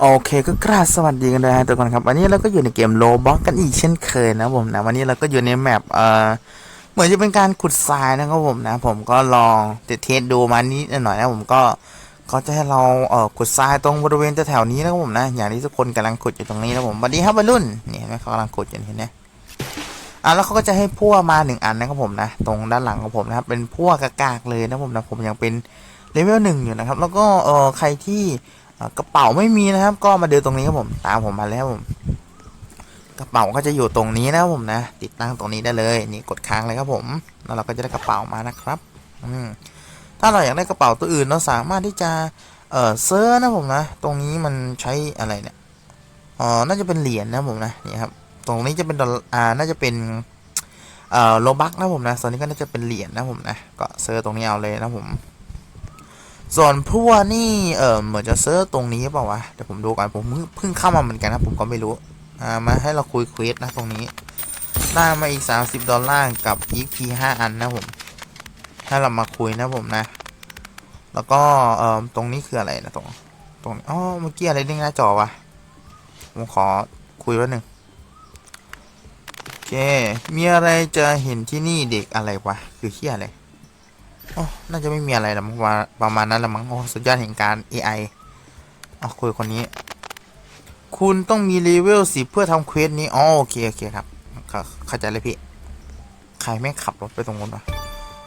โอเคก็กราบสวัสดีกันเลยฮะทุกคนครับวันนี้เราก็อยู่ในเกมโลบ็อกกันอีกเช่นเคยนะผมนะวันนี้เราก็อยู่ในแมปเอ่อเหมือนจะเป็นการขุดทรายนะครับผมนะ ผมก็ลองเทสดูมานิดหน่อยนะผมก็เขาจะให้เราเอ่อขุดทรายตรงบริเวณแถวๆนี้นะครับผมนะ อย่างที่ทุกคนกำลังขุดอยู่ตรงนี้นะผมสวัสดีครับวัยรุ่นนี่เห็นไหมเขากำลังขุดอยู่เห็นไหมอะแล้วเขาก็จะให้พั่วมาหนึ่งอันนะครับผมนะตรงด้านหลังของผมนะครับเป็นพั่วกากๆเลยนะผมนะผมยังเป็นเลเวลหนึ่งอยู่นะครับแล้วก็เอ่อใครที่ กระเป๋าไม่มีนะครับ ก็มาเดินตรงนี้ครับผม ตามผมมาแล้วผม กระเป๋าก็จะอยู่ตรงนี้นะครับผมนะ ติดตั้งตรงนี้ได้เลย นี่กดค้างเลยครับผม แล้วเราก็จะได้กระเป๋ามานะครับ อืมถ้าเราอยากได้กระเป๋าตัวอื่นเราสามารถที่จะเออเซิร์ชนะผมนะ ตรงนี้มันใช้อะไรเนี่ยอ๋อน่าจะเป็นเหรียญนะผมนะนี่ครับ ตรงนี้จะเป็นดอลอ่าน่าจะเป็นเอ่อโลบักนะผมนะส่วนนี้ก็น่าจะเป็นเหรียญนะผมนะ ก็เซิร์ชตรงนี้เอาเลยนะผม ส่วนพวกนี่เออเหมือนจะเซิร์ชตรงนี้เปล่าวะเดี๋ยวผมดูก่อนผมเพิ่งเข้ามาเหมือนกันนะผมก็ไม่รู้อ่ามาให้เราคุยเควสนะตรงนี้ได้มาอีก 30 ดอลลาร์กับ EP 5 อันนะผมให้เรามาคุยนะผมนะ แล้วก็เออตรงนี้คืออะไรนะตรงตรงอ๋อเมื่อกี้อะไรเด้งหน้าจอวะผมขอคุยแป๊บหนึงโอเคมีอะไรจะเห็นที่นี่เด็กอะไรวะคือเที่อะไร โอ้น่าจะไม่มีอะไรละมั้งว่าประมาณนั้นละมั้งโอ้สุดยอดแห่งการ AI อ๋อคุยคนนี้ คุณต้องมีเลเวลสิเพื่อทำเควสนี้อ๋อโอเคโอเคครับเข้าใจเลยพี่ ใครไม่ขับรถไปตรงนู้นวะ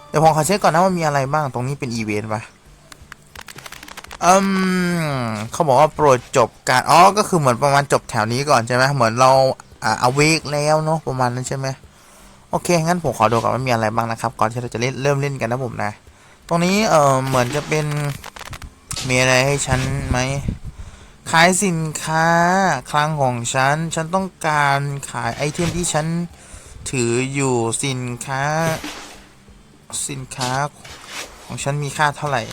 เดี๋ยวผมขอเช็คก่อนนะว่ามีอะไรบ้างตรงนี้เป็นอีเวนต์ปะอืมเขาบอกว่าโปรดจบการอ๋อก็คือเหมือนประมาณจบแถวนี้ก่อนใช่ไหมเหมือนเราอ่าเอาเวกแล้วเนาะประมาณนั้นใช่ไหม โอเค งั้นผมขอดูก่อนว่ามีอะไรบ้างนะครับ ก่อนที่เราจะเล่นเริ่มเล่นกันนะผมนะ ตรงนี้เออเหมือนจะเป็นมีอะไรให้ฉันไหมขายสินค้าคลังของฉัน ฉันต้องการขายไอเทมที่ฉันถืออยู่สินค้า สินค้าของฉันมีค่าเท่าไหร่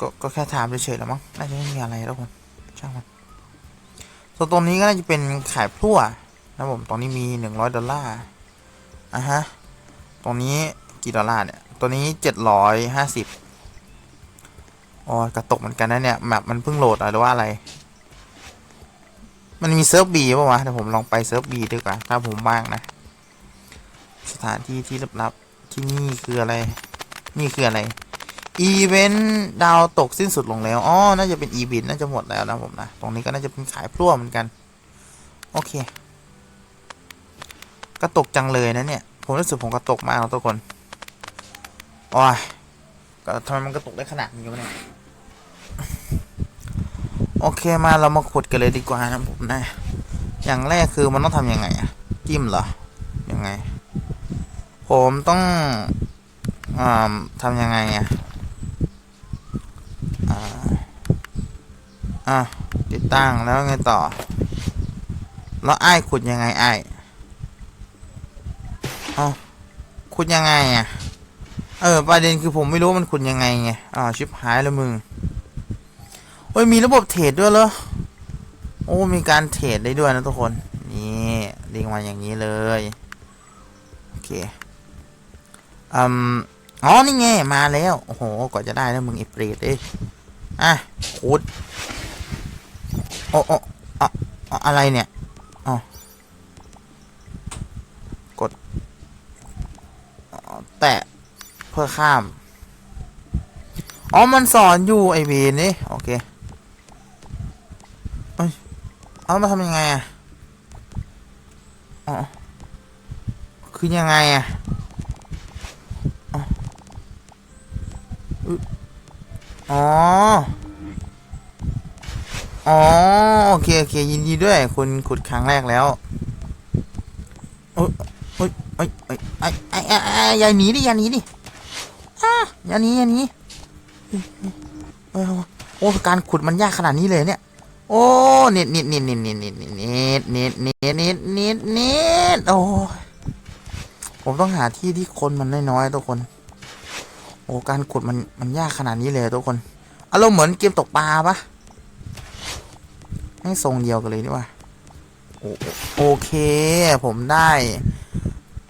ก็ก็แค่ถามเฉยๆแล้วมั้ง น่าจะไม่มีอะไรแล้วคนช่างมันส่วนตรงนี้ก็น่าจะเป็นขายพลั่ว นะผมตรงนี้มีหนึ่งร้อยดอลลาร์อะฮะ ตรงนี้กี่ดอลลาร์เนี่ย ตัวนี้เจ็ดร้อยห้าสิบโอ้ยกระตกเหมือนกันนะเนี่ยแมปมันเพิ่งโหลดอะหรือว่าอะไร มันมีเซิร์ฟบีป่าวะเดี๋ยวผมลองไปเซิร์ฟบีดีกว่า ถ้าผมว่างนะ สถานที่ที่ลับๆที่นี่คืออะไร นี่คืออะไร อีเวนต์ดาวตกสิ้นสุดลงแล้ว อ๋อ น่าจะเป็นอีเวนต์น่าจะหมดแล้วนะผมนะ ตรงนี้ก็น่าจะเป็นขายพลั่วเหมือนกัน โอเค กระตกจังเลยนะเนี่ย ผมรู้สึกผมกระตกมากทุกคนโอ้ยก็ทำไมมันกระตกได้ขนาดนี้วะเนี่ย โอเคมาเรามาขุดกันเลยดีกว่านะผมนะ อย่างแรกคือมันต้องทำยังไงอะจิ้มเหรอ ยังไง ผมต้องอ่าทำยังไงอะอ่าอะติดตั้งแล้วไงต่อ แล้วไอ้ขุดยังไงไอ้าย เอา ขุดยังไงอะ เออ ประเด็นคือผมไม่รู้มันขุดยังไงไงอ่าชิบหายแล้วมึงโอ้ยมีระบบเทรดด้วยเหรอโอ้มีการเทรดได้ด้วยนะทุกคน นี่ลิงมาอย่างนี้เลยโอเคอืมอ๋อนี่ไงมาแล้วโอ้โหกว่าจะได้แล้วมึงไอ้เปรตเอ้ยอะขุดโอ้โอ้อะอะอะไรเนี่ย แตะเพื่อข้าม อ๋อ มันสอนอยู่ไอเวนนี่ โอเค เอ้ยเอามาทำยังไงอะ อ๋อ คือยังไงอะอ๋อ อ๋อ โอเค โอเค ยินดีด้วย คุณขุดครั้งแรกแล้ว โอ้ โอ้ยโอ้ยโอ้ยไอ้ไอ้ไอ้ไอ้อย่าหนีดิอย่าหนีดิอะอย่าหนีอย่าหนีเฮ้ยโอ้การขุดมันยากขนาดนี้เลยเนี่ย โอ้เน็ตเน็ตเน็ตเน็ตเน็ตเน็ตเน็ตเน็ตเน็ตเน็ตเน็ตเน็ตโอ้ผมต้องหาที่ที่คนมันน้อยๆทุกคน โอ้การขุดมันมันยากขนาดนี้เลยทุกคนอารมณ์เหมือนเกมตกปลาปะไม่ทรงเดียวกันเลยนี่ว่า โอเค ผมได้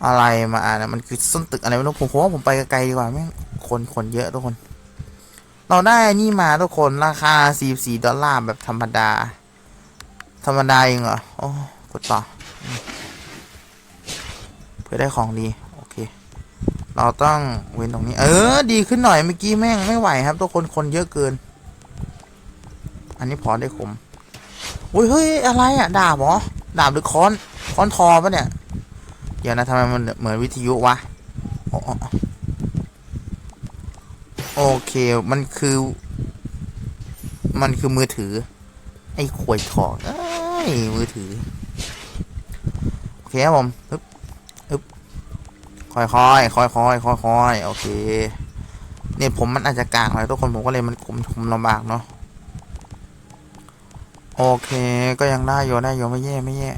อะไรมาอะนะมันคือส้นตึกอะไรไม่รู้ผมว่าผมไปไกลดีกว่าแม่งคนคนเยอะทุกคน เราได้นี่มาทุกคนราคา 44 ดอลลาร์แบบธรรมดา ธรรมดาเองเหรอโอ้กดต่อ เพื่อได้ของดี โอเค เราต้องเว้นตรงนี้ เออ ดีขึ้นหน่อยเมื่อกี้แม่งไม่ไหวครับ ทุกคนคนเยอะเกิน อันนี้พอได้คมอุ้ยเฮ้ยอะไรอะดาบเหรอ ดาบหรือค้อน ค้อนทอปะเนี่ย เดี๋ยวนะทำไมมันเหมือนวิทยุวะอ๋อโอเค มันคือ มันคือมือถือ ไอ้ขวยทองเอ้ยมือถือ โอเคครับผมอึ๊บอึ๊บค่อยค่อยค่อยค่อยค่อยค่อยๆโอเค เนี่ยผมมันอาจจะกลางหน่อยทุกคนผมก็เลยมันคุมคุมลำบากเนาะ โอเค ก็ยังได้อยู่ได้อยู่ไม่แย่ไม่แย่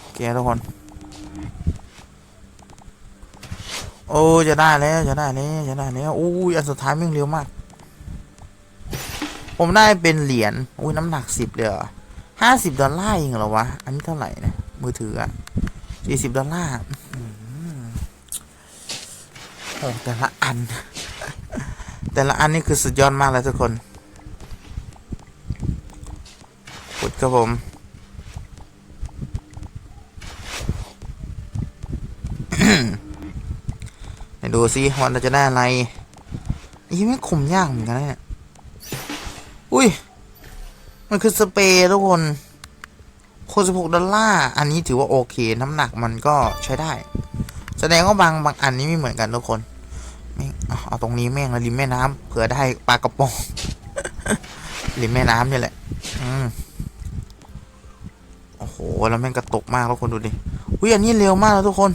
โอเคทุกคน โอ้จะได้แล้วจะได้แล้วจะได้แล้วอู้ยอันสุดท้ายแม่งเร็วมาก ผมได้เป็นเหรียญอุ้ยน้ำหนักสิบเลยห้าสิบดอลลาร์เองเหรอวะ อันนี้เท่าไหร่นะมือถืออะสี่สิบดอลลาร์แต่ละอัน แต่ละอันนี่คือสุดยอดมากเลยทุกคน ขุดครับผมดูซิว่าเราจะได้อะไรอีไม่คุมยากเหมือนกันเนี่ย อุ้ย มันคือสเปรย์ทุกคนโคสิบหกดอลลาร์ อันนี้ถือว่าโอเค น้ำหนักมันก็ใช้ได้ แสดงว่าบางบางอันนี้ไม่เหมือนกันทุกคนแม่งเอาเอาตรงนี้แม่งลยริมแม่น้ำเผื่อได้ปลากระป๋องริมแม่น้ำเนี่ยแหละ อืม หแล้วแม่งกระตุกมากทุกคนดูดิอุ้ยอันนี้เร็วมากแล้วทุกคน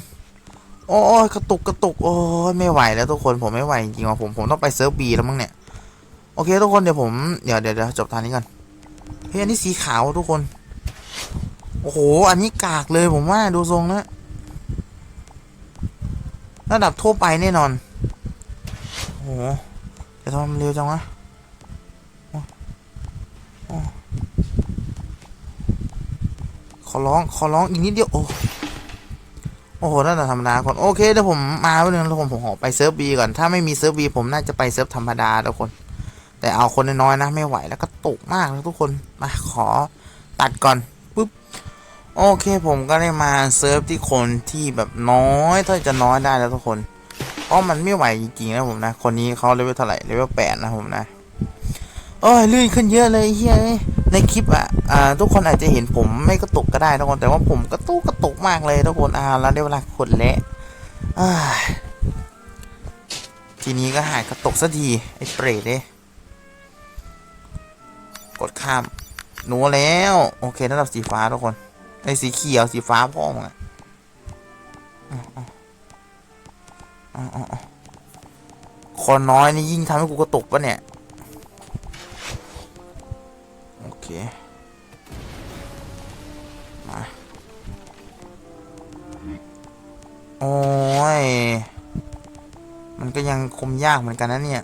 โอ้ยกระตุกกระตุกโอ้ยไม่ไหวแล้วทุกคนผมไม่ไหวจริงๆว่ะผมผมต้องไปเซิร์ฟบีแล้วมั้งเนี่ยโอเคทุกคนเดี๋ยวผมเดี๋ยวเดี๋ยวจบทางนี้ก่อนเฮ้ยอันนี้สีขาวทุกคนโอ้โหอันนี้กากเลยผมว่าดูทรงนะระดับทั่วไปแน่นอนโอ้โหจะทำเร็วจังวะโอ้โอ้ข อร้อง ขอร้องอีกนิดเดียว โอ้โอ้โหน่าจะธรรมดาก่อน โอเคเดี๋ยวผมมาวันนึงแล้วผมผมขอไปเซิร์ฟบีก่อน ถ้าไม่มีเซิร์ฟบีผมน่าจะไปเซิร์ฟธรรมดาทุกคน แต่เอาคนน้อยๆนะ ไม่ไหวแล้วก็ตกมากแล้วทุกคน มาขอตัดก่อนปุ๊บ โอเคผมก็ได้มาเซิร์ฟที่คนที่แบบน้อยถ้าจะน้อยได้แล้วทุกคนเพราะมันไม่ไหวจริงๆนะผมนะ คนนี้เขาเลเวลเท่าไหร่ เลเวลแปดนะผมนะ โอ้ยลื่นขึ้นเยอะเลยเฮ้ยในคลิปอะอ่าทุกคนอาจจะเห็นผมไม่กระตุกก็ได้ทุกคนแต่ว่าผมกระตุกกระตุกมากเลยทุกคนอ่าแล้วได้เวลาขดเละทีนี้ก็หายกระตุกสักทีไอ้เปรตเด้กดข้ามหนูแล้ว โอเคระดับสีฟ้าทุกคนไอ้สีเขียวสีฟ้าพ่อมึงอะอ๋ออ๋ออ๋ออ๋อคนน้อยนี่ยิ่งทำให้กูกระตุกปะเนี่ย มาโอ้ย มันก็ยังคมยากเหมือนกันนะเนี่ย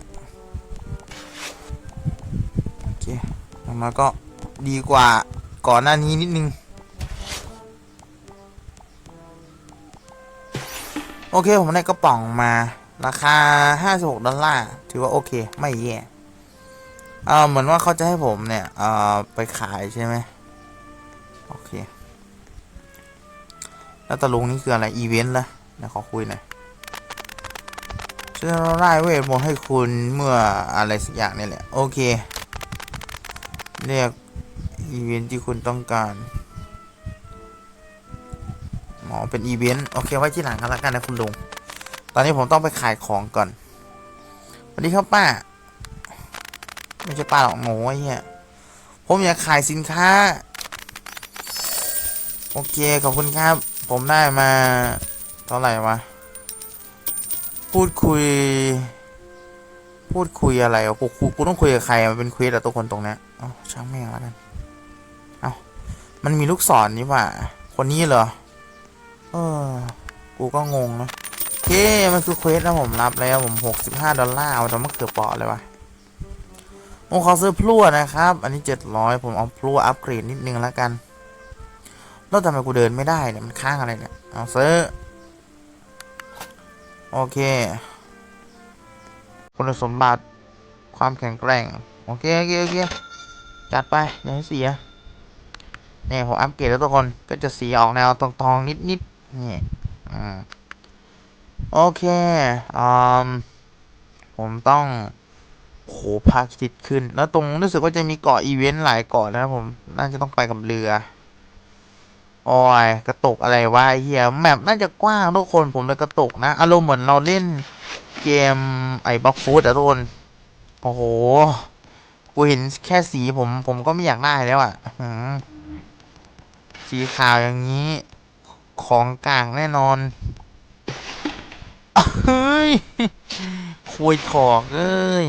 โอเคอย่าก็ดีกว่าก่อนหน้านี้นิดนึง โอเค ผมได้กระป๋องมาราคา 56 ดอลลาร์ ถือว่าโอเค ไม่แย่ ออเหมือนว่าเขาจะให้ผมเนี่ยเออไปขายใช่ไหมโอเค แล้วตะลุงนี่คืออะไร อีเวนต์ละเดี๋ยวขอคุยหน่อยจะไล่เวทมนต์ให้คุณเมื่ออะไรสักอย่างนี่แหละ โอเค เรียกอีเวนต์ที่คุณต้องการหมอเป็นอีเวนต์โอเคไว้ที่หลังกันละกันนะคุณลุง ตอนนี้ผมต้องไปขายของก่อนสวัสดีครับป้า ไม่ใช่ป้าหรอกหมูไอ้เหี้ยผมอยากขายสินค้า โอเคขอบคุณครับ ผมได้มาเท่าไหร่วะ พูดคุย พูดคุยอะไรอะกูกูกูต้องคุยกับใครมันเป็นควิสอะทุกคนตรงเนี้ยเอ้าช่างแม่งแล้วกันเอ้ามันมีลูกศรนี่ว่า คนนี้เหรอ เออ กูก็งงนะโอเคมันคือเควสนะผมรับแล้วผมหกสิบห้าดอลลาร์เอาแต่มะเขือเปราะเลยวะ ผมขอซื้อพลั่วนะครับ อันนี้เจ็ดร้อยผมเอาพลั่วอัปเกรดนิดนึงแล้วกัน แล้วทำไมกูเดินไม่ได้เนี่ย มันค้างอะไรเนี่ย เอาซื้อ โอเค คุณสมบัติความแข็งแกร่ง โอเค โอเค โอเค จัดไป อย่าให้เสีย นี่ผมอัปเกรดแล้วทุกคน ก็จะสีออกแนวทองๆ นิดๆ นี่ อ่า โอเค อืม ผมต้อง โหพระอาทิตย์ขึ้น แล้วตรงรู้สึกว่าจะมีเกาะอีเวนต์หลายเกาะนะครับผมน่าจะต้องไปกับเรือโอ้ยกระตกอะไรวะเฮียแมปน่าจะกว้างทุกคนผมเลยกระตกนะ อารมณ์เหมือนเราเล่นเกมไอ้บล็อกฟูดอะทุกคนโอ้โห กูเห็นแค่สีผมผมก็ไม่อยากได้แล้วอะอื้อหือสีขาวอย่างนี้ ของกลางแน่นอนเฮ้ยคุยถอกเอ้ย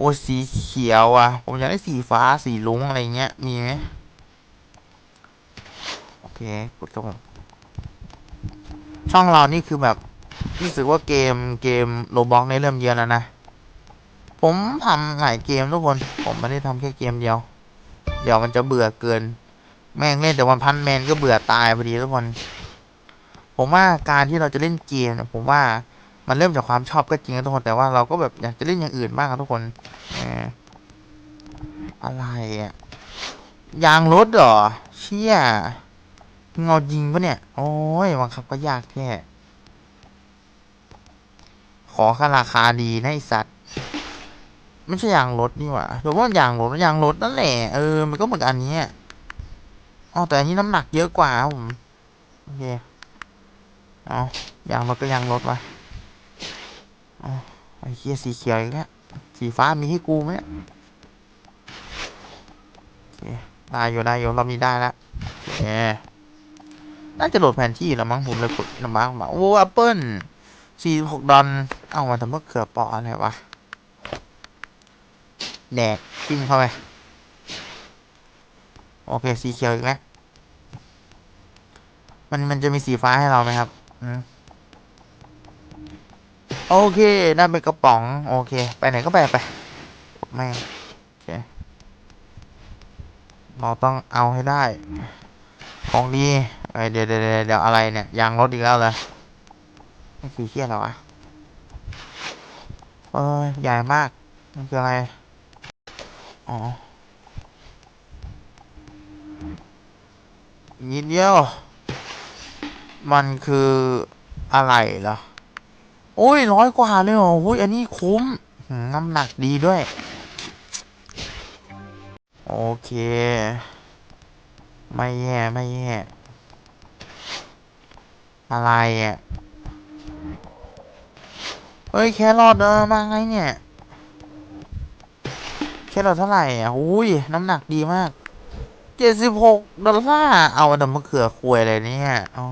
โอ้สีเขียวอะ ผมอยากได้สีฟ้าสีลุงอะไรเงี้ย มีไหมโอเคกดครับผมช่องเรานี่คือแบบรู้สึกว่าเกมเกมโรบอกในเริ่มเยอะแล้วนะ ผมทำหลายเกมทุกคน ผมไม่ได้ทำแค่เกมเดียว เดี๋ยวมันจะเบื่อเกิน แม่งเล่นแต่วันพันแมนก็เบื่อตายพอดีทุกคน ผมว่าการที่เราจะเล่นเกมนะผมว่า มันเริ่มจากความชอบก็จริงนะทุกคนแต่ว่าเราก็แบบอยากจะเล่นอย่างอื่นบ้างครับทุกคนอะไรอะยางรถเหรอเชี่ยเงายิงปะเนี่ย โอ้ยบังคับก็ยากแค่ขอค่าราคาดีนะไอสัตว์ไม่ใช่ยางรถนี่หว่าหรือว่ายางรถยางรถนั่นแหละเออมันก็เหมือนอันนี้อ๋อแต่อันนี้น้ำหนักเยอะกว่าผมโอเคเอายางรถก็ยางรถวะอ๋อ ไอ้เคียสีเขียวอีกแล้วสีฟ้ามีให้กูไหมได้อยู่ได้อยู่รอบนี้ได้แล้วโอน่าจะโหลดแผนที่แล้วมั้งผมเลยกดลำบากมาโอ้แอปเปิลสี่หกดอลเอามาทำเมื่อเขือเปออะไรวะแดกจิ้มเข้าไป โอเค สีเขียวอีกแล้วมันมันจะมีสีฟ้าให้เราไหมครับ อืม โอเคได้เป็นกระป๋อง โอเค ไปไหนก็ไปไปไม่โอเคเราต้องเอาให้ได้ ของดีเอ้ยเดี๋ยวเดี๋ยวเดี๋ยวอะไรเนี่ย ยางรถอีกแล้วเลยนี่คือเที่ยอะไรวะเอ้ยใหญ่มากมันคืออะไร อ๋อนิดเดียว มันคืออะไรเหรอ โอ้ยร้อยกว่าเลยเหรอโอ้ยอันนี้คุ้มหืมน้ำหนักดีด้วย โอเค ไม่แย่ไม่แย่อะไรอะเฮ้ย แครอทเออมาไงเนี่ย แครอทเท่าไหร่อะอุ้ยน้ำหนักดีมากเจ็ดสิบหกดอลลาร์ เอาอันนั้นมะเขือควยอะไรเนี่ยอ๋อ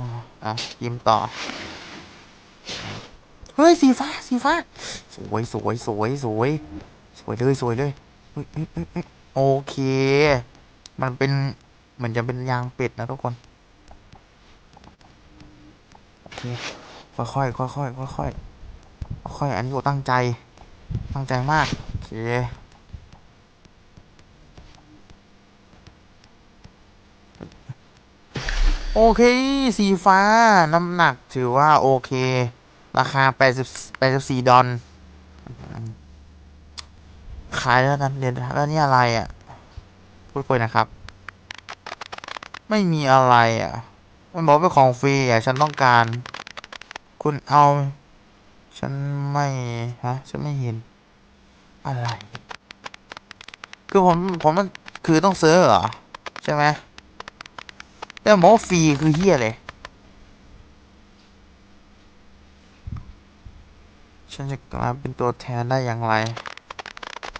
อะยิ้มต่อ เฮ้ยสีฟ้าสีฟ้า สวยสวยสวยสวย สวยเลยสวยเลยโอเค มันเป็นเหมือนจะเป็นยางเป็ดนะทุกคนโอเคค่อยค่อยค่อยค่อยค่อยค่อยค่อยอันนี้ตั้งใจ ตั้งใจมากโอเคโอเค สีฟ้า น้ำหนักถือว่าโอเค ราคา 80 84 ดอลขายแล้วกันเดี๋ยวแล้วนี่อะไรอะ พูดคุยนะครับ ไม่มีอะไรอะ มันบอกเป็นของฟรีอะ ฉันต้องการ คุณเอา ฉันไม่ฮะ ฉันไม่เห็น อะไร คือผม ผมมัน คือต้องซื้อเหรอ ใช่ไหมแต่หมอฟรีคือเฮียเลย ฉันจะกลายเป็นตัวแทนได้อย่างไร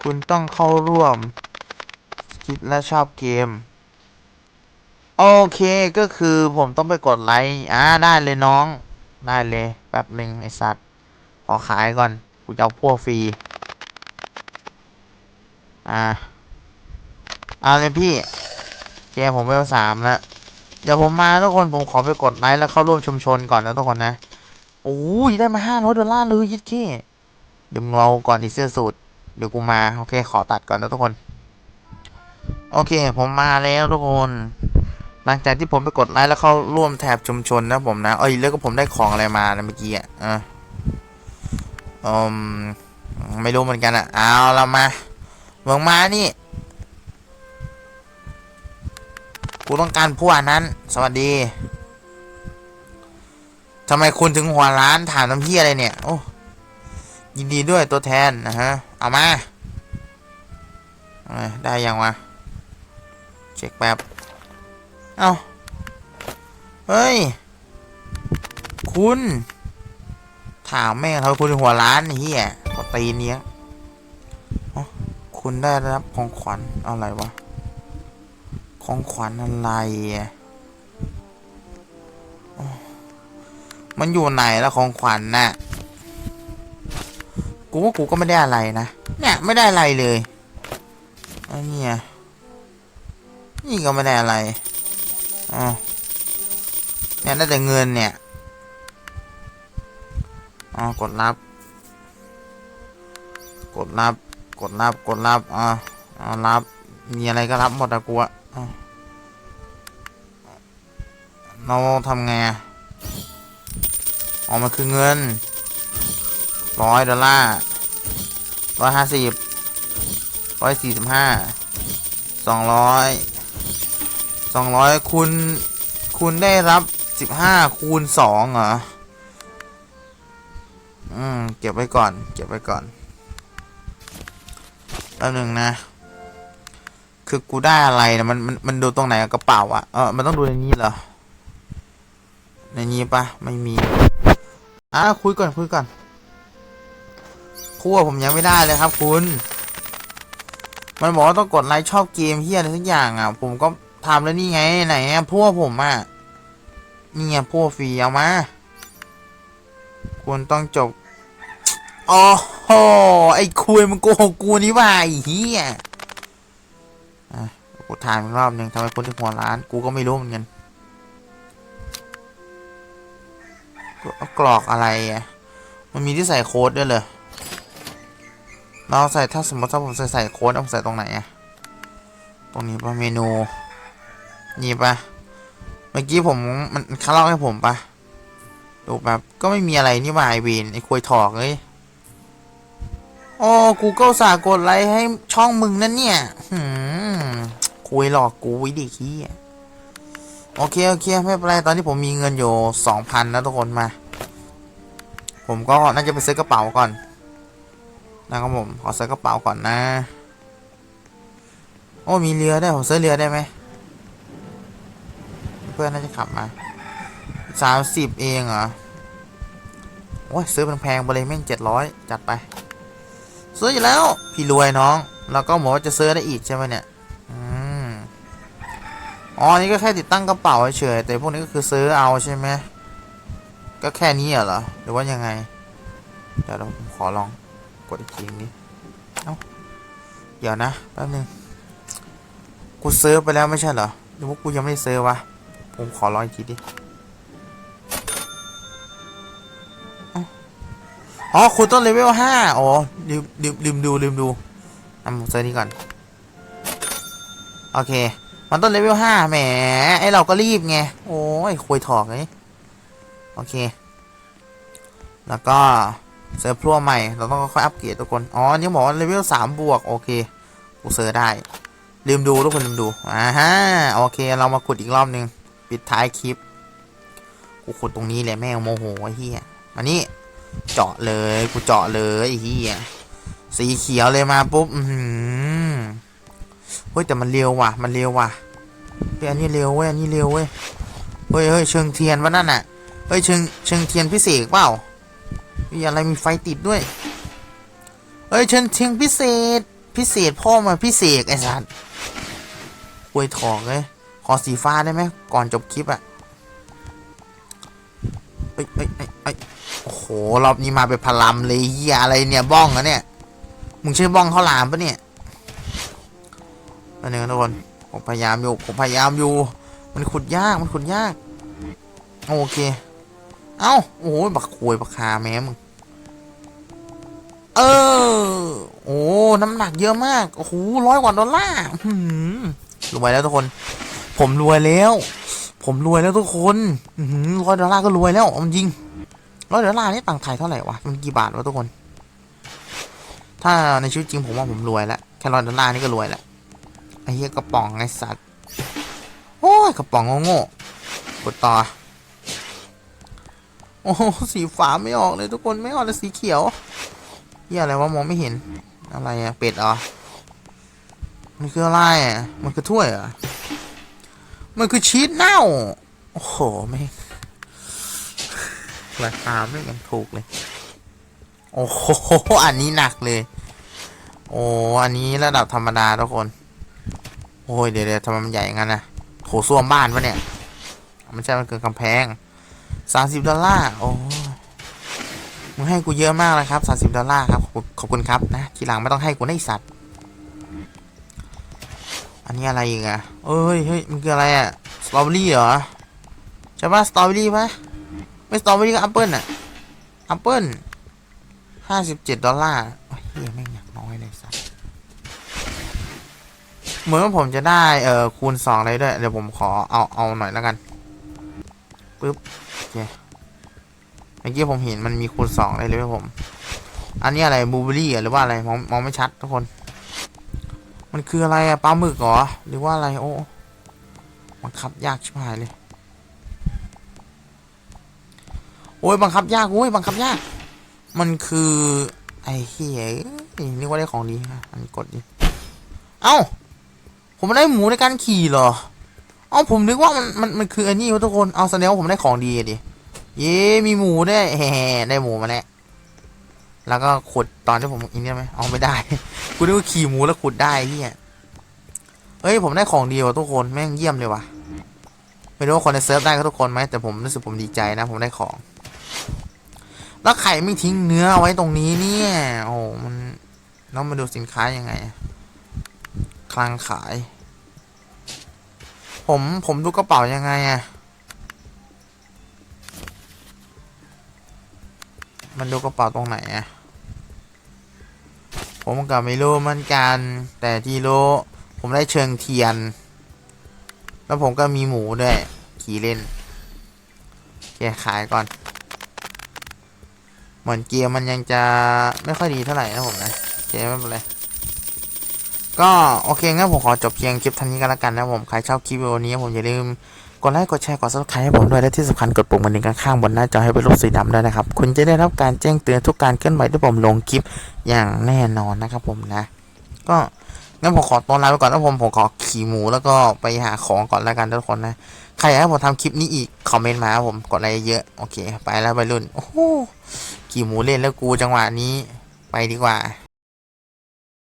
คุณต้องเข้าร่วม คิดและชอบเกม โอเคก็คือผมต้องไปกดไลค์อ่าได้เลยน้อง ได้เลยแป๊บหนึ่งไอสัตว์ขอขายก่อน กูจะเอาพวกฟรี อ่าเอาเลยพี่เกมผมเวลสามแล้วเดี๋ยวผมมาทุกคนผมขอไปกดไลค์แล้วเข้าร่วมชุมชนก่อนนะทุกคนนะ โอ้ยได้มาห้าร้อยดอลลาร์เลยยิดเก้เดี๋ยวเราก่อนที่เสื้อสูตรเดี๋ยวกูมา โอเค ขอตัดก่อนนะทุกคน โอเค ผมมาแล้วทุกคน หลังจากที่ผมไปกดไลค์แล้วเข้าร่วมแถบชุมชนนะผมนะ เอ้ยแล้วก็ผมได้ของอะไรมานะเมื่อกี้อะอะอืมไม่รู้เหมือนกันอะเอาเรามาเมืองมานี่ กูต้องการผู้อ่านนั้น สวัสดี ทำไมคุณถึงหัวร้านถามน้ำพี่อะไรเนี่ย โอ้ ยินดีด้วยตัวแทนนะฮะ เอามา ได้ยังวะ เช็คแป๊บ เอาเฮ้ย คุณ ถามแม่งทำไมคุณหัวร้านเฮียก็ตีเนี้ยคุณได้รับของขวัญอะไรวะ ของขวัญอะไรอะ มันอยู่ไหนแล้วของขวัญน่ะ กูว่ากูก็ไม่ได้อะไรนะ เนี่ย ไม่ได้อะไรเลยอันนี้นี่ก็ไม่ได้อะไรอ๋อเนี่ยได้แต่เงินเนี่ย อ๋อ กดรับ กดรับ กดรับ กดรับอ่าอ่ารับ มีอะไรก็รับหมดอะกูอะอะเราทำไงอะ ออกมาคือเงินร้อยดอลลาร์ร้อยห้าสิบร้อยสี่สิบห้าสองร้อยสองร้อยคูณคูณได้รับสิบห้าคูณสองเหรอ อืม เก็บไว้ก่อน เก็บไว้ก่อนแป๊บหนึ่งนะ คือกูได้อะไรนะมันมันมันดูตรงไหนกระเป๋าอะเออมันต้องดูในนี้เหรอ ในนี้ปะไม่มี อะคุยก่อนคุยก่อนคู่กับผมยังไม่ได้เลยครับ คุณ มันบอกว่าต้องกดไลค์ชอบเกมเฮียอะไรสักอย่างอะ ผมก็ทำแล้วนี่ไงไหนพวกผมอะนี่ไงพวกฟรีเอามา คุณต้องจบโอ้โหไอ้คุยมันโกหกกูนี่ว่าไอ้เฮียอะกูถามอีกรอบหนึ่งทำไมคุณถึงหัวร้าน กูก็ไม่รู้เหมือนกัน กรอกอะไรอะมันมีที่ใส่โค้ดด้วยเลยเราใส่ถ้าสมมติถ้าผมใส่ใส่โค้ดเอาใส่ตรงไหนอะตรงนี้ปะเมนูนี่ปะเมื่อกี้ผมมันเขาเล่าให้ผมปะดูแบบก็ไม่มีอะไรนี่หว่าไอเวนไอคุยถอกเลยโอ้กูเก็สากดไลค์ให้ช่องมึงนั่นเนี่ยหืมคุยหลอกกูวิดิขี้ย โอเค โอเค ไม่เป็นไร ตอนนี้ผมมีเงินอยู่สองพันนะทุกคนมา ผมก็น่าจะไปซื้อกระเป๋าก่อน นะครับผม ขอซื้อกระเป๋าก่อนนะ โอ้ มีเรือได้ ผมซื้อเรือได้ไหม เพื่อนน่าจะขับมาสามสิบเองเหรอ โอ้ยซื้อแพงๆไปเลยแม่งเจ็ดร้อยจัดไป ซื้ออยู่แล้ว พี่รวยน้อง แล้วก็บอจะซื้อได้อีกใช่ไหมเนี่ย อ๋อนี่ก็แค่ติดตั้งกระเป๋าเฉยแต่พวกนี้ก็คือซื้อเอาใช่ไหมก็แค่นี้เหรอหรือว่ายังไงเดี๋ยวผมขอลองกดอีกทีนี้เอ้าเดี๋ยวนะแป๊บนึงกูซื้อไปแล้วไม่ใช่เหรอหรือว่ากูยังไม่ได้ซื้อวะผมขอลองอีกทีดิอ๋อคุณต้องเลเวลห้าอ๋อลืมลืมลืมดูลืมดูนำผมซื้อนี้ก่อน โอเค มันต้องเลเวลห้าแหม ไอเราก็รีบไง โอ้ยคุยถอกเลยโอเค แล้วก็เซิร์ฟพลัวใหม่ เราต้องค่อยอัปเกรดทุกคน อ๋อ นี่บอกว่าเลเวลสามบวก โอเค กูเซิร์ฟได้ ลืมดูทุกคนลืมดู อ่าฮะ โอเค เรามาขุดอีกรอบหนึ่งปิดท้ายคลิป กูขุดตรงนี้เลยแม่งโมโหไอ้เหี้ยมานี่ เจาะเลย กูเจาะเลยไอ้เหี้ยสีเขียวเลยมาปุ๊บ อื เฮ้ยแต่มันเร็วว่ะ มันเร็วว่ะเฮ้ยอันนี้เร็วเว้ยอันนี้เร็วเว้ยเฮ้ยเฮ้ยเชิงเทียนวะนั่นน่ะเฮ้ยเชิงเชิงเทียนพิเศษเปล่ามีอะไรมีไฟติดด้วยเฮ้ยเชิงเทียนพิเศษ พิเศษพ่อมาพิเศษไอ้สัสควยถอกเลยขอสีฟ้าได้ไหมก่อนจบคลิปอะเอ้ยเอ้ยเอ้ยโอ้โหรอบนี้มาเป็นพลัมเลยเฮียอะไรเนี่ยบ้องอะเนี่ย มึงใช่บ้องข้าวหลามปะเนี่ย อันนี้ทุกคนผมพยายามอยู่ผมพยายามอยู่ มันขุดยากมันขุดยากโอเค เอ้าโอ้ยบักควยบักคาแม่มึงเออโอ้น้ำหนักเยอะมากโอ้โหร้อยกว่าดอลลาร์รวยแล้วทุกคน ผมรวยแล้ว ผมรวยแล้วทุกคนร้อยดอลลาร์ก็รวยแล้วอาจริงร้อยดอลลาร์นี่ต่างไทยเท่าไหร่วะมันกี่บาทวะทุกคน ถ้าในชีวิตจริงผมว่าผมรวยแล้วแค่ร้อยดอลลาร์นี่ก็รวยแล้ว ไอ้เหี้ยกระป๋องไอ้สัตว์ โอ้ยกระป๋องโง่ๆกดต่อ โอ้โหสีฟ้าไม่ออกเลยทุกคนไม่ออกเลยสีเขียวเหี้ยอะไรวะมองไม่เห็น อะไรอะเป็ดเหรอมันคืออะไรอะมันคือถ้วยเหรอมันคือชีสเน่า โอ้โหไม่ราคาไม่กันถูกเลย โอ้โห อันนี้หนักเลย โอ้ อันนี้ระดับธรรมดาทุกคน โอ้ยเดี๋ยวเดี๋ยวทำไมมันใหญ่ย่างนั้นนะโถส้วมบ้านปะเนี่ยไม่ใช่มันเกินกำแพงสามสิบดอลลาร์โอ้มึงให้กูเยอะมากเลยครับสามสิบดอลลาร์ครับขอบคุณครับนะทีหลังไม่ต้องให้กูนะไอสัตว์อันนี้อะไรอีกอะเอ้ยเฮ้ยมันคืออะไรอะสตรอเบอรี่เหรอใช่ปะสตรอเบอรี่ปะไม่สตรอเบอรี่ก็แอปเปิลอะแอปเปิลห้าสิบเจ็ดดอลลาร์โอ้ยเฮียแม่งอยากน้อยเลยสัตว์ เหมือนว่าผมจะได้เอ่อคูณสองอะไรด้วย เดี๋ยวผมขอเอาเอาหน่อยแล้วกันปึ๊บโอเคเมื่อกี้ผมเห็นมันมีคูณสองอะไรเลยผม อันนี้อะไรบูเบอรี่หรือว่าอะไรมองมองไม่ชัดทุกคน มันคืออะไรอะปลาหมึกเหรอหรือว่าอะไรโอ้บังคับยากชิบหายเลย โอ้ยบังคับยากโอ้ยบังคับยาก มันคือไอ้เหี้ยนึกว่าได้ของดีอันกดดิ เอ้า ผมได้หมูในการขี่เหรออ้าผมนึกว่ามันมันมันคืออันนี้วะทุกคนเอาแสดงว่าผมได้ของดีดิเย้มีหมูได้แฮ่ได้หมูมาแล้วแล้วก็ขุดตอนที่ผมอินเนี่ยไหมเอาไม่ได้ กูนึกว่าขี่หมูแล้วขุดได้เฮียเฮ้ยผมได้ของดีว่ะทุกคนแม่งเยี่ยมเลยว่ะไม่รู้ว่าคนในเซิร์ฟได้ก็ทุกคนไหมแต่ผมรู้สึกผมดีใจนะ ผมได้ของ แล้วไข่ไม่ทิ้งเนื้อไว้ตรงนี้เนี่ย โอ้โหมันแล้วมาดูสินค้ายังไง คลังขาย ผมผมดูกระเป๋ายังไงอะมันดูกระเป๋าตรงไหนอะผมก็ไม่รู้มือนกัน แต่ที่รู้ผมได้เชิงเทียน แล้วผมก็มีหมูด้วยขี่เล่นแกขายก่อน เหมือนเกียร์มันยังจะไม่ค่อยดีเท่าไหร่นะผมนะโอเคไม่เป็นไร ก็โอเคงั้นผมขอจบเพียงคลิปท่านี้กันแล้วกันนะผมใครชอบคลิปวิดีโอนี้ผมอย่าลืมกดไลค์กดแชร์กด subscribe ให้ผมด้วยและที่สำคัญกดปุ่มกระดิ่งข้างๆบนหน้าจอให้เป็นรูปสีดำด้วยนะครับ คุณจะได้รับการแจ้งเตือนทุกการเคลื่อนไหวที่ผมลงคลิปอย่างแน่นอนนะครับผมนะ ก็งั้นผมขอตัวลาไปก่อนนะผมผมขอขี่หมูแล้วก็ไปหาของก่อนแล้วกันทุกคนนะใครอยากให้ผมทำคลิปนี้อีกคอมเมนต์มาผมกดอะไรเยอะโอเค ไปแล้วไปรุ่นโอ้โหขี่หมูเล่นแล้วกูจังหวะนี้ไปดีกว่า